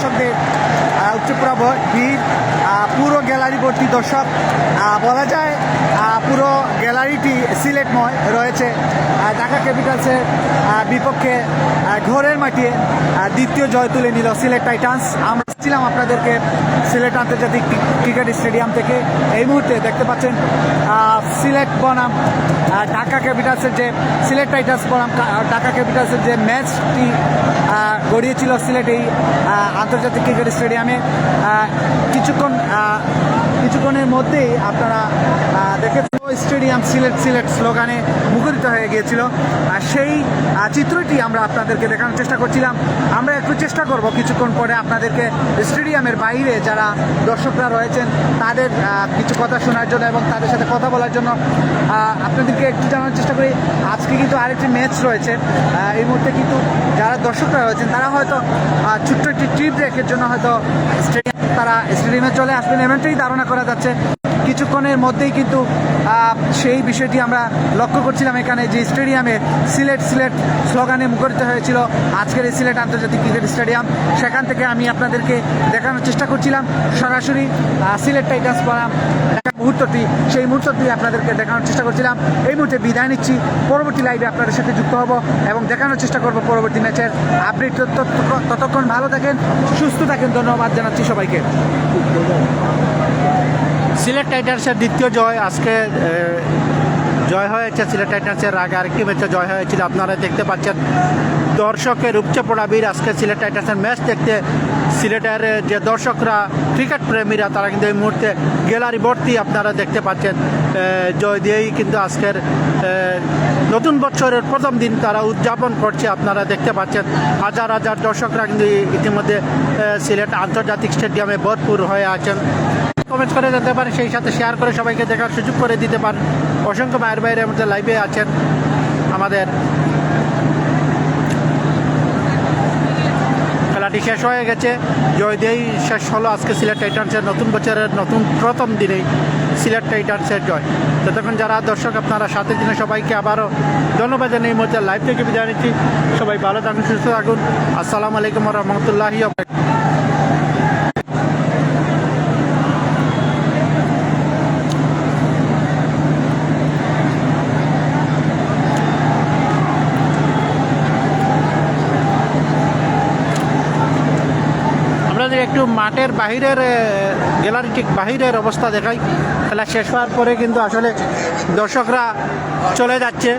দর্শকদের ভর্তি দর্শক বলা যায় পুরো গ্যালারিটি সিলেটময় রয়েছে। ঢাকা ক্যাপিটালসের বিপক্ষে ঘরের মাটিয়ে দ্বিতীয় জয় তুলে নিল সিলেট টাইটান্স। আমরা ছিলাম আপনাদেরকে সিলেট আন্তর্জাতিক ক্রিকেট স্টেডিয়াম থেকে। এই মুহূর্তে দেখতে পাচ্ছেন সিলেট বনাম ঢাকা ক্যাপিটালসের যে সিলেট টাইটান্স বনাম ঢাকা ক্যাপিটালসের যে ম্যাচটি গড়িয়েছিল সিলেট এই আন্তর্জাতিক ক্রিকেট স্টেডিয়ামে। কিছুক্ষণ কিছুক্ষণের মধ্যেই আপনারা দেখেছেন দেখে স্টেডিয়াম সিলেট সিলেট স্লোগানে মুখরিত হয়ে গিয়েছিল। আর সেই চিত্রটি আমরা আপনাদেরকে দেখানোর চেষ্টা করছিলাম। আমরা একটু চেষ্টা করব কিছুক্ষণ পরে আপনাদেরকে স্টেডিয়ামের বাইরে যারা দর্শকরা রয়েছেন, তাদের কিছু কথা শোনার জন্য এবং তাদের সাথে কথা বলার জন্য আপনাদেরকে একটু জানানোর চেষ্টা করি। আজকে কিন্তু আরেকটি ম্যাচ রয়েছে। এই মুহূর্তে কিন্তু যারা দর্শকরা রয়েছেন, তারা হয়তো ছোট্ট একটি ট্রিপ রেখের জন্য হয়তো স্টেডিয়াম, তারা স্টেডিয়ামে চলে আসবেন, এমনটাই ধারণা করা যাচ্ছে। কিছুক্ষণের মধ্যেই কিন্তু সেই বিষয়টি আমরা লক্ষ্য করছিলাম। এখানে যে স্টেডিয়ামে সিলেট সিলেট স্লোগানে মুখরিত হয়েছিল আজকের এই সিলেট আন্তর্জাতিক ক্রিকেট স্টেডিয়াম। সেখান থেকে আমি আপনাদেরকে দেখানোর চেষ্টা করছিলাম। সরাসরি সিলেট টাইটান্স বনাম। মুহূর্তটি, সেই মুহূর্তটি আপনাদেরকে দেখানোর চেষ্টা করছিলাম। এই মুহূর্তে বিদায় নিচ্ছি। পরবর্তী লাইভে আপনাদের সাথে যুক্ত হব এবং দেখানোর চেষ্টা করব পরবর্তী ম্যাচের আপডেট তত- ততক্ষণ ভালো থাকেন, সুস্থ থাকেন। ধন্যবাদ জানাচ্ছি সবাইকে। সিলেট টাইটান্সের দ্বিতীয় জয় আজকে জয় হয়েছে সিলেট টাইটান্সের আগে আরেকটি ম্যাচে জয় হয়েছিল। আপনারা দেখতে পাচ্ছেন দর্শকের উপচে পড়া ভিড় আজকে সিলেট টাইটান্সের ম্যাচ দেখতে। সিলেটের যে দর্শকরা, ক্রিকেট প্রেমীরা, তারা কিন্তু এই মুহূর্তে গ্যালারি ভর্তি আপনারা দেখতে পাচ্ছেন। জয় দিয়েই কিন্তু আজকের নতুন বছরের প্রথম দিন তারা উদযাপন করছে। আপনারা দেখতে পাচ্ছেন, হাজার হাজার দর্শকরা কিন্তু ইতিমধ্যে সিলেট আন্তর্জাতিক স্টেডিয়ামে ভরপুর হয়ে আছেন। কমেন্ট করে যেতে পারেন, সেই সাথে শেয়ার করে সবাইকে দেখার সুযোগ করে দিতে পারেন। অসংখ্য মায়ের বাইরে আমাদের লাইভে আছেন। আমাদের খেলাটি শেষ হয়ে গেছে। জয় দিয়েই শেষ হলো আজকে সিলেট টাইটান্সের নতুন বছরের নতুন প্রথম দিনেই সিলেট টাইটান্সের জয়। ততক্ষণ যারা দর্শক, আপনারা সাথে দিনে সবাইকে আবারও ধন্যবাদ জানিয়ে মুহূর্তে লাইভ থেকে বিদায় নিচ্ছি। সবাই ভালো থাকুন, সুস্থ থাকুন। আসসালামু আলাইকুম রহমতুল্লাহি আপনাদের একটু মাঠের বাহিরের গ্যালারি ঠিক বাহিরের অবস্থা দেখাই। খেলা শেষ হওয়ার পরে কিন্তু আসলে দর্শকরা চলে যাচ্ছে।